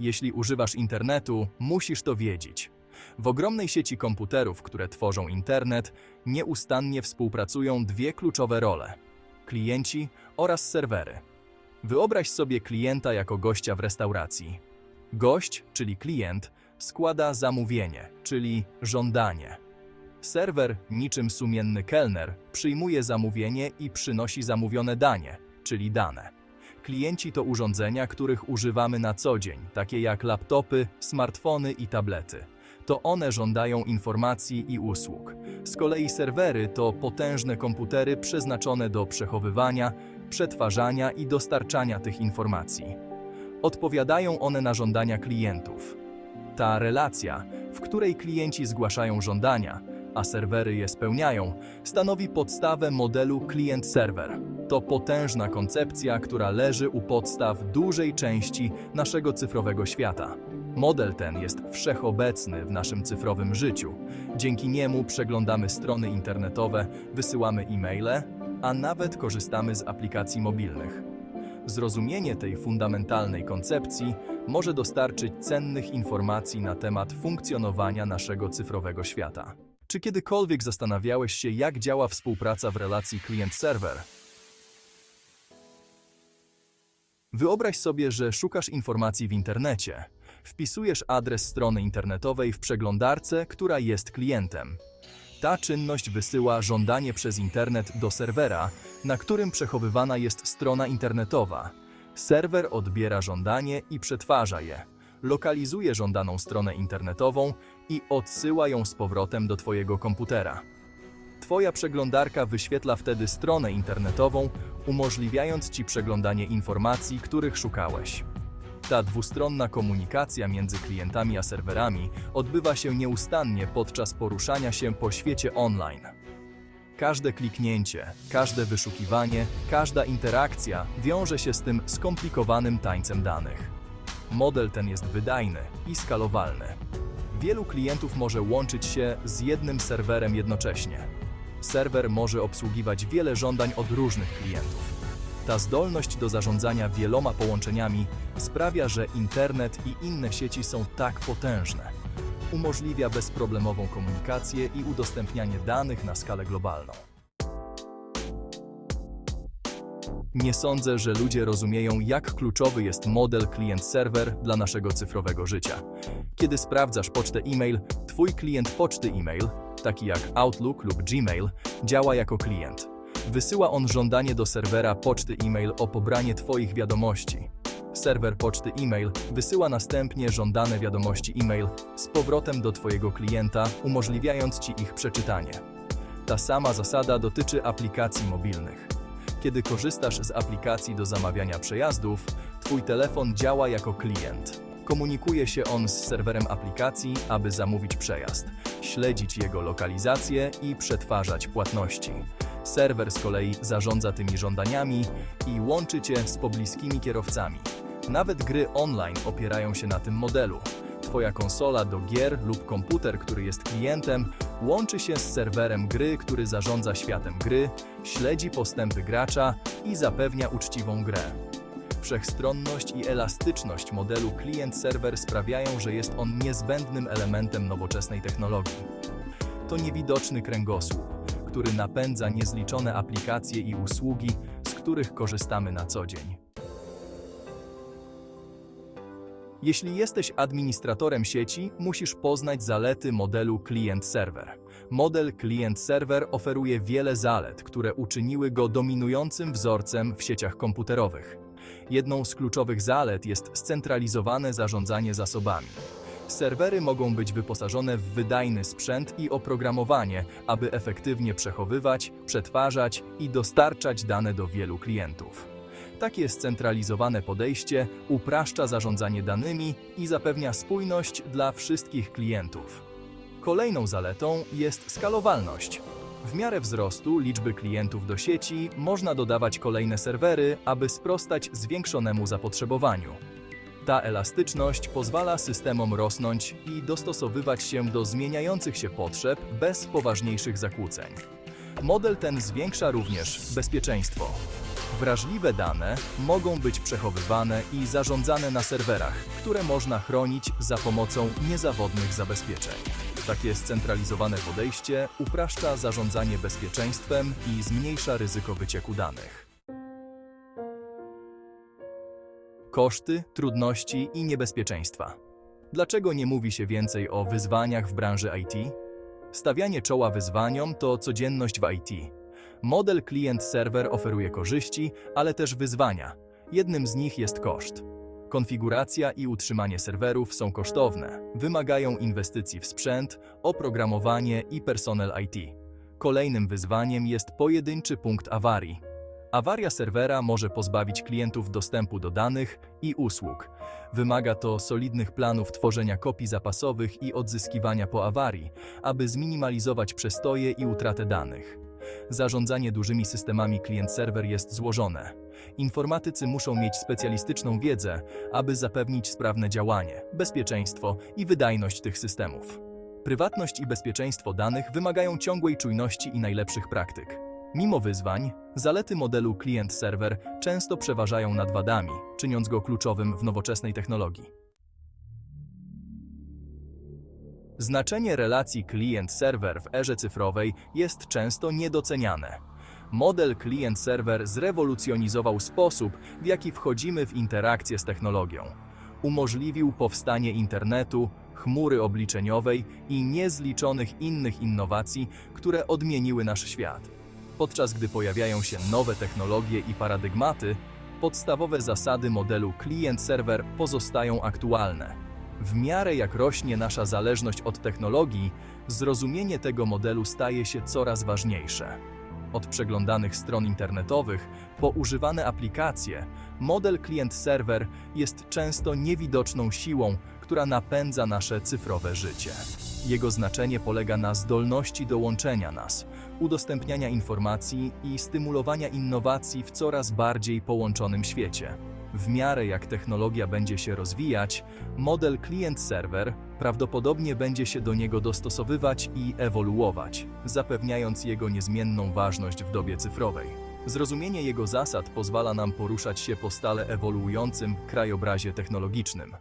Jeśli używasz internetu, musisz to wiedzieć. W ogromnej sieci komputerów, które tworzą internet, nieustannie współpracują dwie kluczowe role: klienci oraz serwery. Wyobraź sobie klienta jako gościa w restauracji. Gość, czyli klient, składa zamówienie, czyli żądanie. Serwer, niczym sumienny kelner, przyjmuje zamówienie i przynosi zamówione danie, czyli dane. Klienci to urządzenia, których używamy na co dzień, takie jak laptopy, smartfony i tablety. To one żądają informacji i usług. Z kolei serwery to potężne komputery przeznaczone do przechowywania, przetwarzania i dostarczania tych informacji. Odpowiadają one na żądania klientów. Ta relacja, w której klienci zgłaszają żądania, a serwery je spełniają, stanowi podstawę modelu klient-serwer. To potężna koncepcja, która leży u podstaw dużej części naszego cyfrowego świata. Model ten jest wszechobecny w naszym cyfrowym życiu. Dzięki niemu przeglądamy strony internetowe, wysyłamy e-maile, a nawet korzystamy z aplikacji mobilnych. Zrozumienie tej fundamentalnej koncepcji może dostarczyć cennych informacji na temat funkcjonowania naszego cyfrowego świata. Czy kiedykolwiek zastanawiałeś się, jak działa współpraca w relacji klient-serwer? Wyobraź sobie, że szukasz informacji w internecie. Wpisujesz adres strony internetowej w przeglądarce, która jest klientem. Ta czynność wysyła żądanie przez internet do serwera, na którym przechowywana jest strona internetowa. Serwer odbiera żądanie i przetwarza je. Lokalizuje żądaną stronę internetową i odsyła ją z powrotem do Twojego komputera. Twoja przeglądarka wyświetla wtedy stronę internetową, umożliwiając Ci przeglądanie informacji, których szukałeś. Ta dwustronna komunikacja między klientami a serwerami odbywa się nieustannie podczas poruszania się po świecie online. Każde kliknięcie, każde wyszukiwanie, każda interakcja wiąże się z tym skomplikowanym tańcem danych. Model ten jest wydajny i skalowalny. Wielu klientów może łączyć się z jednym serwerem jednocześnie. Serwer może obsługiwać wiele żądań od różnych klientów. Ta zdolność do zarządzania wieloma połączeniami sprawia, że internet i inne sieci są tak potężne. Umożliwia bezproblemową komunikację i udostępnianie danych na skalę globalną. Nie sądzę, że ludzie rozumieją, jak kluczowy jest model klient-serwer dla naszego cyfrowego życia. Kiedy sprawdzasz pocztę e-mail, twój klient poczty e-mail, taki jak Outlook lub Gmail, działa jako klient. Wysyła on żądanie do serwera poczty e-mail o pobranie Twoich wiadomości. Serwer poczty e-mail wysyła następnie żądane wiadomości e-mail z powrotem do Twojego klienta, umożliwiając Ci ich przeczytanie. Ta sama zasada dotyczy aplikacji mobilnych. Kiedy korzystasz z aplikacji do zamawiania przejazdów, Twój telefon działa jako klient. Komunikuje się on z serwerem aplikacji, aby zamówić przejazd, śledzić jego lokalizację i przetwarzać płatności. Serwer z kolei zarządza tymi żądaniami i łączy Cię z pobliskimi kierowcami. Nawet gry online opierają się na tym modelu. Twoja konsola do gier lub komputer, który jest klientem, łączy się z serwerem gry, który zarządza światem gry, śledzi postępy gracza i zapewnia uczciwą grę. Wszechstronność i elastyczność modelu klient-serwer sprawiają, że jest on niezbędnym elementem nowoczesnej technologii. To niewidoczny kręgosłup, który napędza niezliczone aplikacje i usługi, z których korzystamy na co dzień. Jeśli jesteś administratorem sieci, musisz poznać zalety modelu klient-serwer. Model klient-serwer oferuje wiele zalet, które uczyniły go dominującym wzorcem w sieciach komputerowych. Jedną z kluczowych zalet jest scentralizowane zarządzanie zasobami. Serwery mogą być wyposażone w wydajny sprzęt i oprogramowanie, aby efektywnie przechowywać, przetwarzać i dostarczać dane do wielu klientów. Takie scentralizowane podejście upraszcza zarządzanie danymi i zapewnia spójność dla wszystkich klientów. Kolejną zaletą jest skalowalność. W miarę wzrostu liczby klientów do sieci można dodawać kolejne serwery, aby sprostać zwiększonemu zapotrzebowaniu. Ta elastyczność pozwala systemom rosnąć i dostosowywać się do zmieniających się potrzeb bez poważniejszych zakłóceń. Model ten zwiększa również bezpieczeństwo. Wrażliwe dane mogą być przechowywane i zarządzane na serwerach, które można chronić za pomocą niezawodnych zabezpieczeń. Takie scentralizowane podejście upraszcza zarządzanie bezpieczeństwem i zmniejsza ryzyko wycieku danych. Koszty, trudności i niebezpieczeństwa. Dlaczego nie mówi się więcej o wyzwaniach w branży IT? Stawianie czoła wyzwaniom to codzienność w IT. Model klient-serwer oferuje korzyści, ale też wyzwania. Jednym z nich jest koszt. Konfiguracja i utrzymanie serwerów są kosztowne, wymagają inwestycji w sprzęt, oprogramowanie i personel IT. Kolejnym wyzwaniem jest pojedynczy punkt awarii. Awaria serwera może pozbawić klientów dostępu do danych i usług. Wymaga to solidnych planów tworzenia kopii zapasowych i odzyskiwania po awarii, aby zminimalizować przestoje i utratę danych. Zarządzanie dużymi systemami klient-serwer jest złożone. Informatycy muszą mieć specjalistyczną wiedzę, aby zapewnić sprawne działanie, bezpieczeństwo i wydajność tych systemów. Prywatność i bezpieczeństwo danych wymagają ciągłej czujności i najlepszych praktyk. Mimo wyzwań, zalety modelu klient-serwer często przeważają nad wadami, czyniąc go kluczowym w nowoczesnej technologii. Znaczenie relacji klient-serwer w erze cyfrowej jest często niedoceniane. Model klient-serwer zrewolucjonizował sposób, w jaki wchodzimy w interakcję z technologią. Umożliwił powstanie internetu, chmury obliczeniowej i niezliczonych innych innowacji, które odmieniły nasz świat. Podczas gdy pojawiają się nowe technologie i paradygmaty, podstawowe zasady modelu klient-serwer pozostają aktualne. W miarę jak rośnie nasza zależność od technologii, zrozumienie tego modelu staje się coraz ważniejsze. Od przeglądanych stron internetowych po używane aplikacje, model klient-serwer jest często niewidoczną siłą, która napędza nasze cyfrowe życie. Jego znaczenie polega na zdolności do łączenia nas, udostępniania informacji i stymulowania innowacji w coraz bardziej połączonym świecie. W miarę jak technologia będzie się rozwijać, model klient-serwer prawdopodobnie będzie się do niego dostosowywać i ewoluować, zapewniając jego niezmienną ważność w dobie cyfrowej. Zrozumienie jego zasad pozwala nam poruszać się po stale ewoluującym krajobrazie technologicznym.